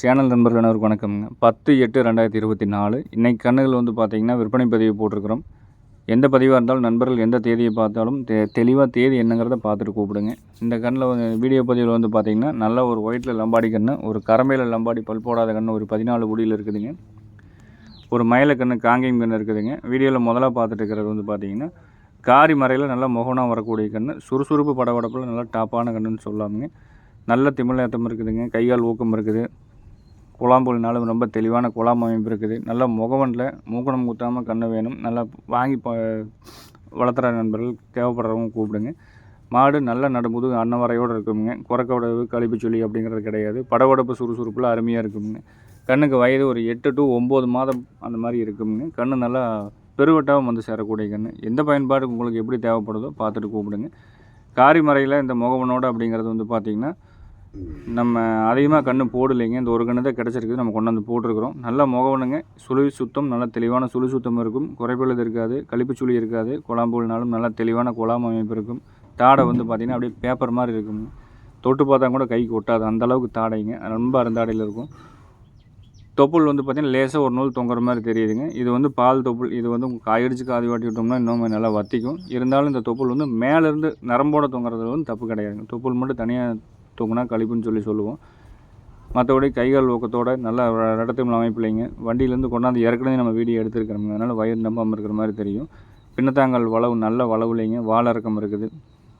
Channel நண்பர்கள் அனைவருக்கும் வணக்கம்ங்க பத்து எட்டு ரெண்டாயிரத்தி இருபத்தி நாலு. இன்றைக்கி கண்ணுகள் வந்து பார்த்திங்கன்னா விற்பனை பதிவு போட்டிருக்கிறோம். எந்த பதிவாக இருந்தாலும் நண்பர்கள் எந்த தேதியை பார்த்தாலும் தெ தெளிவாக தேதி என்னங்கிறத பார்த்துட்டு கூப்பிடுங்க. இந்த கண்ணில் வந்து வீடியோ பதிவில் வந்து பார்த்திங்கன்னா நல்ல ஒரு ஒயிட்டில் லம்பாடி கன்று ஒரு கரம்பையில் லம்பாடி பல் போடாத கன்று ஒரு பதினாலு குடியில் இருக்குதுங்க. ஒரு மயில கன்று காங்கேயம் கன்று இருக்குதுங்க. வீடியோவில் முதலாக பார்த்துட்டு இருக்கிறது வந்து பார்த்திங்கன்னா காரி மறையில் நல்லா முகனாக வரக்கூடிய கன்று சுறுசுறுப்பு படபடப்பில் நல்லா டாப்பான கன்றுன்னு சொல்லாமுங்க நல்ல திமிழேத்தம் இருக்குதுங்க. கைகால் ஊக்கம் இருக்குது. குழாம்புலினாலும் ரொம்ப தெளிவான குழாம் அமைப்பு இருக்குது. நல்ல முகவனில் மூக்கணம் குத்தாமல் கண்ணு வேணும். நல்லா வாங்கி ப வளர்த்துற நண்பர்கள் தேவைப்படுறவங்க கூப்பிடுங்க. மாடு நல்ல நடும்போது அன்னவரையோடு இருக்குங்க குறக்கவுடவு கழிப்பு சொல்லி அப்படிங்கிறது கிடையாது. படவடப்பு சுறுசுறுப்பில் அருமையாக இருக்குங்க கண்ணுக்கு வயது ஒரு எட்டு டு ஒம்பது மாதம் அந்த மாதிரி இருக்குங்க கண்ணு நல்லா பெருவட்டாகவும் வந்து சேரக்கூடிய கன்று எந்த பயன்பாடு உங்களுக்கு எப்படி தேவைப்படுதோ பார்த்துட்டு கூப்பிடுங்க. காரிமறையில் இந்த முகவனோடு அப்படிங்கிறது வந்து பார்த்திங்கன்னா நம்ம அதிகமாக கன்று போடலைங்க. இந்த ஒரு கன்று தான் கிடச்சிருக்குது. நம்ம கொண்டாந்து போட்டிருக்கிறோம். நல்லா முகவனுங்க சுழி சுத்தம் நல்லா தெளிவான சுழி சுத்தம் இருக்கும். குறைபழுது இருக்காது. கழிப்பு சுழி இருக்காது. குழாம்புனாலும் நல்லா தெளிவான குழாம் அமைப்பு இருக்கும். தாடை வந்து பார்த்திங்கன்னா அப்படியே பேப்பர் மாதிரி இருக்கும் தொட்டு பார்த்தா கூட கைக்கு ஒட்டாது. அந்தளவுக்கு தாடைங்க. ரொம்ப அருந்தாடையில் இருக்கும். தொப்புள் வந்து பார்த்திங்கன்னா லேசாக ஒரு நூல் தொங்குற மாதிரி தெரியுதுங்க. இது வந்து பால் தொப்புள். இது வந்து காயடிச்சு காதி வாட்டி விட்டோம்னா இன்னும் நல்லா வத்திக்கும். இருந்தாலும் இந்த தொப்புள் வந்து மேலேருந்து நரம்போட தொங்குறது வந்து தப்பு கிடையாதுங்க. தொப்புள் மட்டும் தனியாக தூக்குனா கழிப்புன்னு சொல்லி சொல்லுவோம். மற்றபடி கைகால் ஊக்கத்தோடு நல்லா இடத்தையும் அமைப்பில்லைங்க வண்டியிலேருந்து கொண்டாந்து இறக்குனதே நம்ம வீடியோ எடுத்துருக்கிறோம். அதனால் வயிறு நம்பாமல் இருக்கிற மாதிரி தெரியும். பின்னத்தாங்கல் வளவு நல்ல வளவு இல்லைங்க இறக்கம் இருக்குது.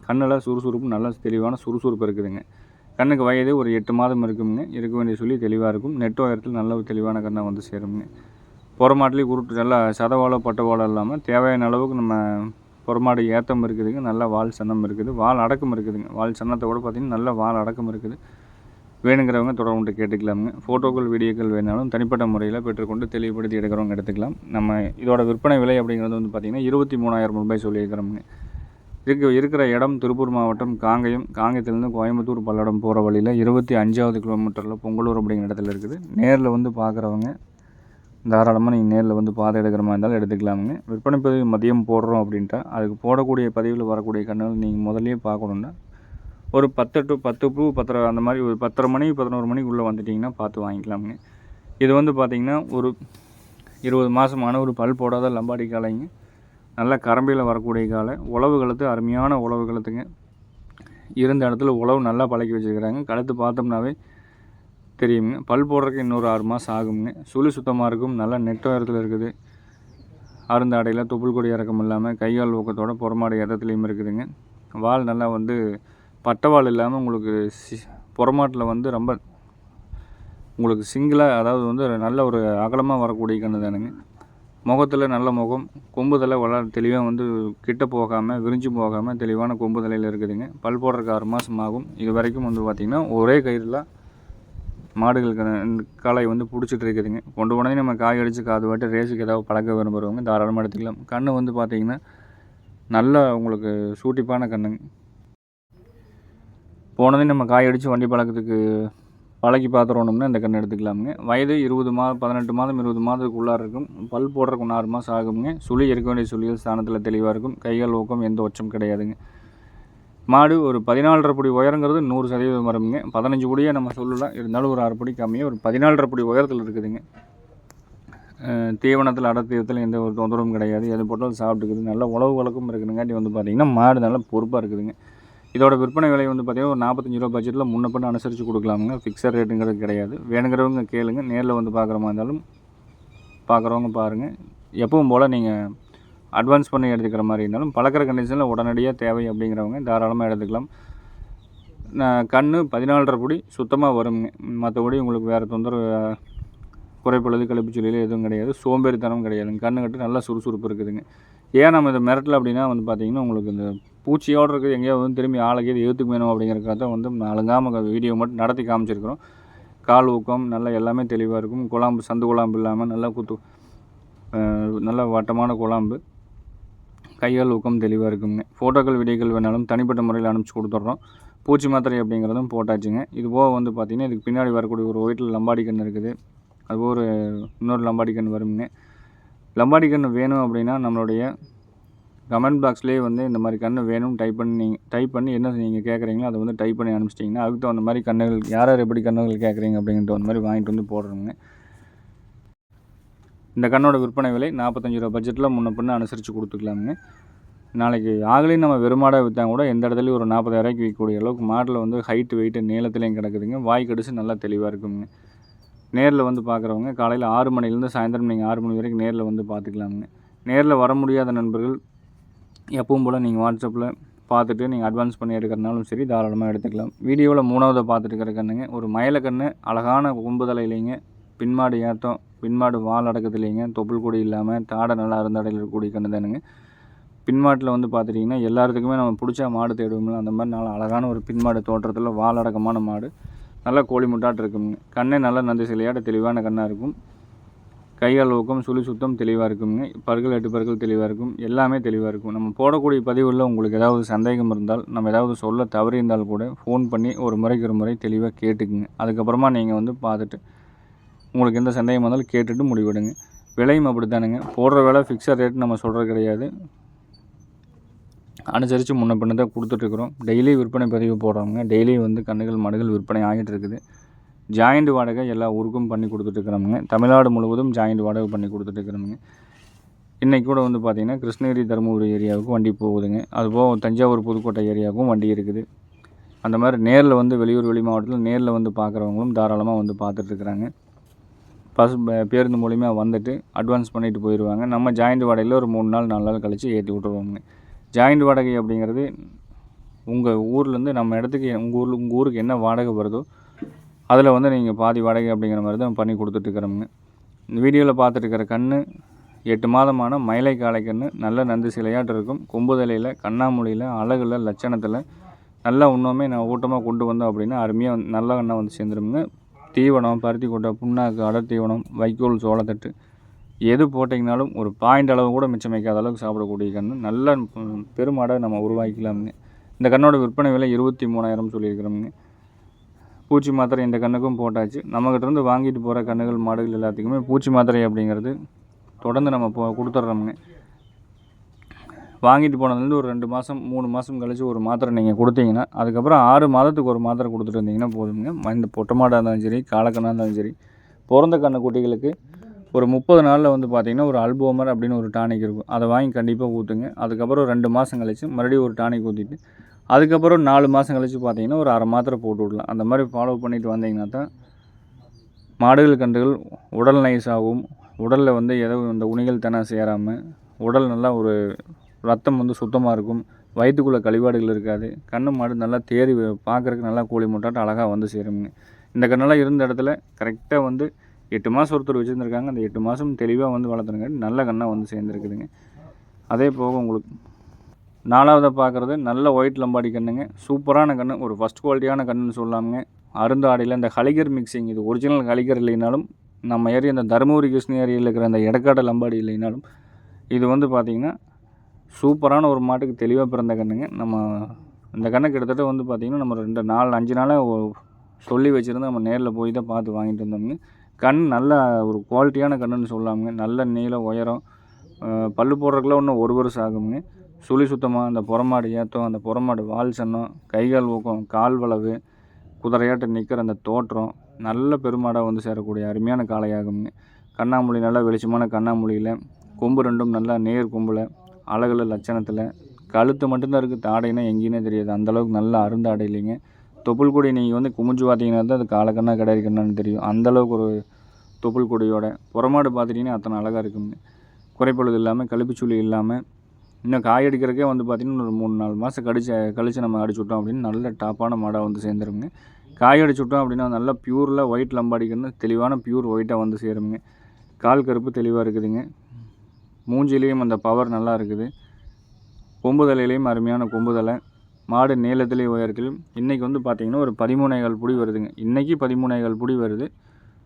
கண்ணில் சுறுசுறுப்பு நல்ல தெளிவான சுறுசுறுப்பு இருக்குதுங்க. கண்ணுக்கு வயது ஒரு எட்டு மாதம் இருக்குங்க இருக்க வேண்டிய சொல்லி தெளிவாக இருக்கும். நெட் உயரத்தில் நல்ல ஒரு தெளிவான கண்ணாக வந்து சேருங்க புறமாட்டிலேயே உருட்டு நல்லா சதவாழோ பட்டவாழோ இல்லாமல் தேவையான அளவுக்கு நம்ம புறமாடு ஏத்தம் இருக்குதுங்க நல்ல வால் சன்னம் இருக்குது. வால் அடக்கம் இருக்குதுங்க. வால் சன்னத்தை கூட பார்த்திங்கன்னா நல்ல வால் அடக்கம் இருக்குது. வேணுங்கிறவங்க தொடர்புட்டு கேட்டுக்கலாமுங்க. ஃபோட்டோக்கள் வீடியோக்கள் வேணாலும் தனிப்பட்ட முறையில் பெற்றுக்கொண்டு தெளிவுபடுத்தி எடுக்கிறவங்க எடுத்துக்கலாம். நம்ம இதோட விற்பனை விலை அப்படிங்கிறது வந்து பார்த்திங்கன்னா இருபத்தி மூணாயிரம் ரூபாய் சொல்லியிருக்கிறோமுங்க. இருக்க இருக்கிற இடம் திருப்பூர் மாவட்டம் காங்கயம். காங்கயத்துலேருந்து கோயம்புத்தூர் பல்லடம் போகிற வழியில் இருபத்தி அஞ்சாவது கிலோமீட்டரில் பொங்கலூர் அப்படிங்கிற இடத்துல இருக்குது. நேரில் வந்து பார்க்குறவங்க தாராளமாக நீங்கள் நேரில் வந்து பாதை எடுக்கிற மாதிரி இருந்தாலும் எடுத்துக்கலாமுங்க. விற்பனை பதிவு மதியம் போடுறோம் அப்படின்ட்டா அதுக்கு போடக்கூடிய பதிவில் வரக்கூடிய கண்ணுகள் நீங்கள் முதல்லயே பார்க்கணுன்னா ஒரு பத்து டு பத்து டு பத்தரை அந்த மாதிரி ஒரு பத்தரை மணி பதினோரு மணிக்கு உள்ளே வந்துட்டிங்கன்னா பார்த்து வாங்கிக்கலாமுங்க. இது வந்து பார்த்திங்கன்னா ஒரு இருபது மாதமான ஒரு பல் போடாத லம்பாடி காலைங்க நல்லா கரம்பியில் வரக்கூடிய காலை உழவு கழுத்து அருமையான உழவு கழுத்துங்க இருந்த இடத்துல உழவு நல்லா பழக்கி வச்சுருக்கிறாங்க. கழுத்து பார்த்தோம்னாவே தெரியுங்க பல் போடுறதுக்கு இன்னொரு ஆறு மாதம் ஆகுங்க சுழி சுத்தமாக இருக்கும். நல்லா நெட் உயரத்தில் இருக்குது. அருந்தாடையில் தொப்புள் கொடி இறக்கம் இல்லாமல் கையால் ஊக்கத்தோட புறமாடை இடத்துலையும் இருக்குதுங்க. வால் நல்லா வந்து பட்டவால் இல்லாமல் உங்களுக்கு சி புறமாட்டில் வந்து ரொம்ப உங்களுக்கு சிங்கிளாக அதாவது வந்து நல்ல ஒரு அகலமாக வரக்கூடிய கண்ணு தானுங்க. முகத்தில் நல்ல முகம் கொம்புதலை வள தெளிவாக வந்து கிட்ட போகாமல் விரிஞ்சு போகாமல் தெளிவான கொம்புதலையில் இருக்குதுங்க. பல் போடுறதுக்கு ஆறு மாதம் ஆகும். இது வரைக்கும் வந்து பார்த்திங்கன்னா ஒரே கயிறில் மாடுகளுக்கு காலை வந்து பிடிச்சிட்டு இருக்குதுங்க கொண்டு போனதே நம்ம காய் அடித்து காது வாட்டி ரேஸுக்கு ஏதாவது பழக்க விரும்புகிறவங்க தாராளமாக எடுத்துக்கலாம். கன்று வந்து பார்த்திங்கன்னா நல்ல உங்களுக்கு சூட்டிப்பான கண்ணுங்க. போனதே நம்ம காய் அடித்து வண்டி பழக்கத்துக்கு பழக்கி பார்த்துருவோம்னா இந்த கன்று எடுத்துக்கலாமுங்க. வயது இருபது மாதம் பதினெட்டு மாதம் இருபது மாதத்துக்கு உள்ளார இருக்கும். பல் போடுறதுக்கு ஒன்று ஆறு மாதம் ஆகுங்க சுழி இருக்க வேண்டிய சுழியல் ஸ்தானத்தில் தெளிவாக இருக்கும். கைகள் ஊக்கம் எந்த ஒச்சம் கிடையாதுங்க. மாடு ஒரு பதினாலரை படி உயரங்கிறது நூறு சதவீதம் வருங்க பதினஞ்சு படியே நம்ம சொல்லலாம் இருந்தாலும் ஒரு அரை படி கம்மியாக ஒரு பதினாலரை படி உயரத்தில் இருக்குதுங்க. தீவனத்தில் அடத்தீவத்தில் எந்த ஒரு தொந்தரவும் கிடையாது. எது போட்டாலும் சாப்பிட்டுக்குது. நல்ல உழவு வழக்கம் இருக்குதுங்காட்டி வந்து பார்த்திங்கன்னா மாடு நல்லா பொறுப்பாக இருக்குதுங்க. இதோட விற்பனை விலை வந்து பார்த்திங்கன்னா ஒரு நாற்பத்தஞ்சு ரூபா பட்ஜெட்டில் முன்ன பண்ண அனுசரித்து கொடுக்கலாமுங்க. ஃபிக்ஸட் ரேட்டுங்கிறது கிடையாது. வேணுங்கிறவங்க கேளுங்க. நேரில் வந்து பார்க்குற மாதிரி இருந்தாலும் பார்க்குறவங்க பாருங்கள் எப்பவும் போல் நீங்கள் அட்வான்ஸ் பண்ணி எடுத்துக்கிற மாதிரி இருந்தாலும் பழக்கிற கண்டிஷனில் உடனடியாக தேவை அப்படிங்கிறவங்க தாராளமாக எடுத்துக்கலாம். கண் பதினாலரை பொடி சுத்தமாக வருங்க மற்றபடி உங்களுக்கு வேறு தொந்தரவு குறைப்பொழுது கழிப்புச்சொல்லியில் எதுவும் கிடையாது. சோம்பேறித்தனம் கிடையாதுங்க கண்ணு கட்டு நல்லா சுறுசுறுப்பு இருக்குதுங்க. ஏன் நம்ம இதை மிரட்டல் அப்படின்னா வந்து பார்த்திங்கன்னா உங்களுக்கு இந்த பூச்சியோடு இருக்குது. எங்கேயோ வந்து திரும்பி ஆளுக்கு எது எழுத்துக்கு வேணும் அப்படிங்கிறக்காக தான் வந்து அழுங்காமல் வீடியோ மட்டும் நடத்தி காமிச்சிருக்கிறோம். கால் ஊக்கம் நல்லா எல்லாமே தெளிவாக இருக்கும். குழாம்பு சந்து குழாம்பு இல்லாமல் நல்லா குத்து நல்ல வட்டமான குழாம்பு. கையால் ஊக்கம் தெளிவாக இருக்குங்க. ஃபோட்டோக்கள் வீடியோக்கள் வேணாலும் தனிப்பட்ட முறையில் அனுப்பிச்சி கொடுத்துட்றோம். பூச்சி மாத்திரை அப்படிங்கிறதும் போட்டாச்சுங்க. இது போக வந்து பார்த்திங்கன்னா இதுக்கு பின்னாடி வரக்கூடிய ஒரு ஒயிட்டில் லம்பாடி கன்று இருக்குது. அது ஒரு இன்னொரு லம்பாடி கன்று வருங்க. லம்பாடி கன்று வேணும் அப்படின்னா நம்மளுடைய கமெண்ட் பாக்ஸ்லேயே வந்து இந்த மாதிரி கன்று வேணும்னு டைப் பண்ணி நீங்கள் டைப் பண்ணி என்ன நீங்கள் கேட்குறீங்களோ அதை வந்து டைப் பண்ணி அனுப்பிச்சிட்டிங்கன்னா அதுக்கு தகுந்த மாதிரி கன்றுகள் யார் யார் எப்படி கன்றுகள் கேட்குறீங்க அப்படிங்கிற தகுந்த மாதிரி வாங்கிட்டு வந்து போடுறோங்க. இந்த கண்ணோட விற்பனை விலை நாற்பத்தஞ்சு ரூபா. பட்ஜெட்டில் முன்ன பின்ன அனுசரித்து கொடுத்துக்கலாமுங்க. நாளைக்கு ஆகலையும் நம்ம வெறுமாடாக விற்றா கூட எந்த இடத்துலையும் ஒரு நாற்பதாயிரூவாய்க்கு விற்கக்கூடிய அளவுக்கு மாட்டில் வந்து ஹைட்டு வெயிட்டு நீளத்துலேயும் கிடக்குதுங்க. வாய் கடிச்சு நல்லா தெளிவாக இருக்குங்க. நேரில் வந்து பார்க்குறவங்க காலையில் ஆறு மணிலேருந்து சாயந்தரம் நீங்கள் ஆறு மணி வரைக்கும் நேரில் வந்து பார்த்துக்கலாமுங்க நேரில் வர முடியாத நண்பர்கள் எப்பவும் போல் நீங்கள் வாட்ஸ்அப்பில் பார்த்துட்டு நீங்கள் அட்வான்ஸ் பண்ணி எடுக்கிறனாலும் சரி தாராளமாக எடுத்துக்கலாம். வீடியோவில் மூணாவதை பார்த்துட்டு இருக்கிற கண்ணுங்க. ஒரு மயில கன்று அழகான கொம்புதலையிலைங்க பின்மாடு ஏற்றம் பின்மாடு வால் அடக்கத்துலேங்க தொப்புள் கொடி இல்லாமல் தாடை நல்லா அருந்தடையில் இருக்கக்கூடிய கண்ணு தானுங்க. பின்மாட்டில் வந்து பார்த்துட்டிங்கன்னா எல்லாத்துக்குமே நம்ம பிடிச்ச மாடு தேடுவோம்ல. அந்த மாதிரி நல்லா அழகான ஒரு பின்மாடு தோற்றத்தில் வால் அடக்கமான மாடு. நல்லா கோழி முட்டாட்டு இருக்குங்க. கண்ணே நல்லா நந்தி சிலையாட தெளிவான கண்ணாக இருக்கும். கையால் ஊக்கம் சுழி சுத்தம் தெளிவாக இருக்குங்க. பற்கள் எட்டு பற்கள் தெளிவாக இருக்கும். எல்லாமே தெளிவாக இருக்கும். நம்ம போடக்கூடிய பதிவுகளில் உங்களுக்கு ஏதாவது சந்தேகம் இருந்தால் நம்ம ஏதாவது சொல்ல தவறி இருந்தால் கூட ஃபோன் பண்ணி ஒரு முறைக்கு ஒரு முறை தெளிவாக கேட்டுக்குங்க. அதுக்கப்புறமா நீங்கள் வந்து பார்த்துட்டு உங்களுக்கு எந்த சந்தேகம் வந்தாலும் கேட்டுட்டு முடிவெடுங்க. விலையும் அப்படி தானுங்க போடுற விலை ஃபிக்ஸட் ரேட் நம்ம சொல்கிறது கிடையாது. அனுசரித்து முன்ன பின்ன தான் கொடுத்துட்ருக்குறோம். டெய்லி விற்பனை பதிவு போடுறவங்க டெய்லி வந்து கன்றுகள் மடுகள் விற்பனை ஆகிட்டு இருக்குது. ஜாயிண்ட் வாடகை எல்லா ஊருக்கும் பண்ணி கொடுத்துட்ருக்குறோமுங்க தமிழ்நாடு முழுவதும் ஜாயிண்ட் வாடகை பண்ணி கொடுத்துட்ருக்குறோமுங்க இன்றைக்கி கூட வந்து பார்த்திங்கன்னா கிருஷ்ணகிரி தருமபுரி ஏரியாவுக்கும் வண்டி போகுதுங்க. அதுபோக தஞ்சாவூர் புதுக்கோட்டை ஏரியாவுக்கும் வண்டி இருக்குது. அந்த மாதிரி நேரில் வந்து வெளியூர் வெளி மாவட்டத்தில் நேரில் வந்து பார்க்குறவங்களும் தாராளமாக வந்து பார்த்துட்ருக்குறாங்க. பஸ் பேருந்து மூலிமா வந்துட்டு அட்வான்ஸ் பண்ணிட்டு போயிடுவாங்க நம்ம ஜாயிண்ட் வாடகையில் ஒரு மூணு நாள் நாலு நாள் கழித்து ஏற்றி விட்ருவோங்க ஜாயிண்ட் வாடகை அப்படிங்கிறது உங்கள் ஊர்லேருந்து நம்ம இடத்துக்கு உங்கள் ஊரில் உங்கள் ஊருக்கு என்ன வாடகை வருதோ அதில் வந்து நீங்கள் பாதி வாடகை அப்படிங்கிற மாதிரி தான் பண்ணி கொடுத்துட்ருக்குறோமுங்க இந்த வீடியோவில் பார்த்துட்டு கண் எட்டு மாதமான மயிலை காளை கன்று நல்ல நந்து சிலையாட்டு இருக்கும். கொம்புதலையில் கண்ணாமொழியில் அழகுல லட்சணத்தில் நல்லா இன்னுமே நான் ஊட்டமாக கொண்டு வந்தோம் அப்படின்னா அருமையாக வந்து நல்ல கண்ணாக வந்து சேர்ந்துருமுங்க. தீவனம் பருத்தி கொட்டை புண்ணாக்கு அடர் தீவனம் வைக்கோல் சோளத்தட்டு. எது போட்டிங்கனாலும் ஒரு பாயிண்ட் அளவு கூட மிச்சம் வைக்காத அளவுக்கு சாப்பிடக்கூடிய கன்று. நல்ல பெருமாடை நம்ம உருவாக்கலாம்னு இந்த கண்ணோட விற்பனை விலை இருபத்தி மூணாயிரம் சொல்லியிருக்கிறோம்னு. பூச்சி மாத்திரை இந்த கண்ணுக்கும் போட்டாச்சு. நம்மக்கிட்டேருந்து வாங்கிட்டு போகிற கண்ணுகள் மாடுகள் எல்லாத்துக்குமே பூச்சி மாத்திரை அப்படிங்கிறது தொடர்ந்து நம்ம போ கொடுத்துட்றோம்னு. வாங்கிட்டு போனதுலேருந்து ஒரு ரெண்டு மாதம் மூணு மாதம் கழித்து ஒரு மாத்திரை நீங்கள் கொடுத்தீங்கன்னா அதுக்கப்புறம் ஆறு மாதத்துக்கு ஒரு மாத்திரை கொடுத்துட்டு வந்தீங்கன்னா போதுங்க இந்த பொட்டை மாடாக இருந்தாலும் சரி காலக்கண்ணாக இருந்தாலும் சரி பிறந்த கண்ணு குட்டிகளுக்கு ஒரு முப்பது நாளில் வந்து பார்த்தீங்கன்னா ஒரு அல்போமர் அப்படின்னு ஒரு டானிக் இருக்கும். அதை வாங்கி கண்டிப்பாக ஊற்றுங்க அதுக்கப்புறம் ரெண்டு மாதம் கழித்து மறுபடியும் ஒரு டானிக் ஊற்றிட்டு அதுக்கப்புறம் நாலு மாதம் கழித்து பார்த்தீங்கன்னா ஒரு அரை மாத்திரை போட்டு விடலாம். அந்த மாதிரி ஃபாலோ பண்ணிட்டு வந்தீங்கன்னா தான் மாடுகள் கன்றுகள் உடல் நைஸாகவும் உடலில் வந்து எதோ இந்த உணிகள் தினம் சேராமல் உடல் நல்லா ஒரு ரத்தம் வந்து சுத்தமாக இருக்கும். வயிற்றுக்குள்ளே கழிவாடுகள் இருக்காது. கண்ணு மாடு நல்லா தேறி பார்க்குறக்கு நல்லா கோழி முட்டாட்டம் அழகாக வந்து சேருங்க. இந்த கண்ணெல்லாம் இருந்த இடத்துல கரெக்டாக வந்து எட்டு மாதம் ஒருத்தர் வச்சுருந்துருக்காங்க. அந்த எட்டு மாதம் தெளிவாக வந்து வளர்த்துருங்க நல்ல கண்ணாக வந்து சேர்ந்துருக்குதுங்க. அதே போக உங்களுக்கு நாலாவதாக பார்க்குறது நல்ல ஒயிட் லம்பாடி கண்ணுங்க. சூப்பரான கன்று ஒரு ஃபஸ்ட் குவாலிட்டியான கன்றுன்னு சொல்லாமுங்க. அருந்தாடியில் இந்த ஹலிகர் மிக்சிங் இது ஒரிஜினல் ஹலிகர் இல்லைனாலும் நம்ம ஏரியா இந்த தருமபுரி கிருஷ்ணகிரியில் ஏரியாவில் இருக்கிற அந்த எடக்காட லம்பாடி இல்லைனாலும் இது வந்து பார்த்திங்கன்னா சூப்பரான ஒரு மாட்டுக்கு தெளிவாக பிறந்த கண்ணுங்க. நம்ம இந்த கண்ணு கிட்டத்தட்ட வந்து பார்த்திங்கன்னா நம்ம ரெண்டு நாலு அஞ்சு நாளாக சொல்லி வச்சுருந்து நம்ம நேரில் போய் தான் பார்த்து வாங்கிட்டு வந்தோம்ங்க. கண் நல்ல ஒரு குவாலிட்டியான கண்ணுன்னு சொல்லாமுங்க. நல்ல நீளம் உயரம் பல்லு போடுறதுக்குலாம் இன்னும் ஒரு வருஷம் ஆகுங்க. சுழி சுத்தமாக அந்த புறமாடு ஏற்றம் அந்த புறமாடு வால் சன்னம் கைகால் ஊக்கம் கால் வளவு குதிரையாட்ட நிற்கிற அந்த தோற்றம் நல்ல பெருமாடாக வந்து சேரக்கூடிய அருமையான காளையாகுங்க. கண்ணாமூலி நல்லா வெளிச்சமான கண்ணாமூலியில் கொம்பு ரெண்டும் நல்லா நேர் கொம்பில் அழகுல லட்சணத்தில். கழுத்து மட்டும்தான் இருக்குது தாடைனா எங்கேயுமே தெரியாது. அந்தளவுக்கு நல்ல அருந்தாடை இல்லைங்க. தொப்புள் கொடி நீங்கள் வந்து குமிஞ்சு பார்த்தீங்கன்னா தான் அது காலக்கண்ணா கிடையாது கண்ணான்னு தெரியும். அந்தளவுக்கு ஒரு தொப்புள் கொடியோட புறமாடு பார்த்துட்டிங்கன்னா அத்தனை அழகாக இருக்குங்க. குறைப்பொழுது இல்லாமல் கழுப்புச்சுளி இல்லாமல் இன்னும் காய் அடிக்கிறக்கே வந்து பார்த்திங்கன்னா ஒரு மூணு நாலு மாதம் கடிச்சு கழிச்சு நம்ம அடிச்சு விட்டோம் அப்படின்னு நல்ல டாப்பான மாடாக வந்து சேர்ந்துருங்க. காய் அடிச்சு விட்டோம் அப்படின்னா நல்லா பியூரில் ஒயிட் லம்பாடிக்கணும் தெளிவான பியூர் ஒயிட்டாக வந்து சேருங்க. கால் கருப்பு தெளிவாக இருக்குதுங்க. மூஞ்சிலையும் அந்த பவர் நல்லா இருக்குது. கொம்புதலையிலையும் அருமையான கொம்பு தலை. மாடு நீளத்திலே உயரத்திலையும் இன்றைக்கி வந்து பார்த்திங்கன்னா ஒரு பதிமூணேகால் புடி வருதுங்க. இன்றைக்கி பதிமூணேகால் புடி வருது.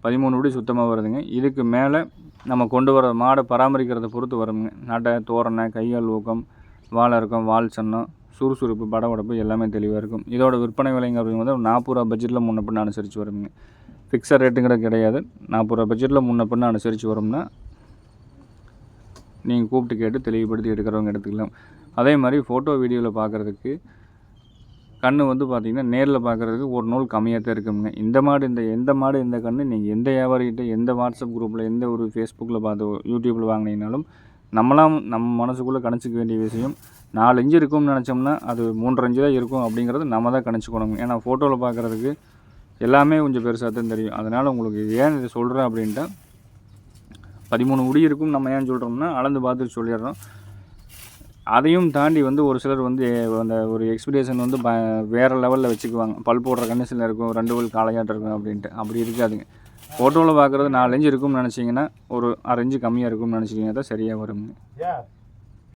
பதிமூணு புடி சுத்தமாக வருதுங்க. இதுக்கு மேலே நம்ம கொண்டு வர மாடை பராமரிக்கிறத பொறுத்து வருங்க. நடை தோரணை கையால் ஊக்கம் வாழை இருக்கும் வால் சன்னம் சுறுசுறுப்பு படவடப்பு எல்லாமே தெளிவாக இருக்கும். இதோட விற்பனை விலைங்க அப்படிங்கிறது நாற்பது ரூபா பட்ஜெட்டில் முன்ன பின்ன அனுசரித்து வருங்க. ஃபிக்ஸட் ரேட்டுங்கிறது கிடையாது. நாற்பது ரூபா பட்ஜெட்டில் முன்ன பின்ன அனுசரித்து வரும்னா நீங்கள் கூப்பிட்டு கேட்டு தெளிவுபடுத்தி எடுக்கிறவங்க எடுத்துக்கலாம் அதே மாதிரி ஃபோட்டோ வீடியோவில் பார்க்குறதுக்கு கண்ணு வந்து பார்த்திங்கன்னா நேரில் பார்க்குறதுக்கு ஒரு நூல் கம்மியாக தான் இருக்குங்க. இந்த மாடு இந்த எந்த மாடு இந்த கண்ணு நீங்கள் எந்த வியாபாரிகிட்ட எந்த வாட்ஸ்அப் குரூப்பில் எந்த ஒரு ஃபேஸ்புக்கில் பார்த்து யூடியூப்பில் வாங்கினீங்கனாலும் நம்மளாம் நம்ம மனசுக்குள்ளே கணிச்சிக்க வேண்டிய விஷயம். நாலு இஞ்சு இருக்கும்னு நினச்சோம்னா அது மூன்றரை இஞ்சு தான் இருக்கும் அப்படிங்கிறது நம்ம தான் கணிச்சுக்கணுங்க ஏன்னா ஃபோட்டோவில் பார்க்குறதுக்கு எல்லாமே கொஞ்சம் பெருசாக தான் தெரியும். அதனால் உங்களுக்கு ஏன் இதை சொல்கிறேன் அப்படின்ட்டா பதிமூணு முடி இருக்கும். நம்ம ஏன் சொல்கிறோம்னா அளந்து பார்த்துட்டு சொல்லிடுறோம். அதையும் தாண்டி வந்து ஒரு சிலர் வந்து அந்த ஒரு எக்ஸ்பெக்டேஷன் வந்து ப வேறு லெவலில் வச்சுக்குவாங்க. பல் போடுற கண்டிஷனில் இருக்கும் ரெண்டு பல் காளையாட்டம் இருக்கும் அப்படின்ட்டு. அப்படி இருக்காதுங்க. ஃபோட்டோவில் பார்க்குறது நாலு இருக்கும்னு நினச்சிங்கன்னா ஒரு அரைஞ்சு கம்மியாக இருக்கும்னு நினச்சிக்கிங்க தான் சரியாக வருங்க.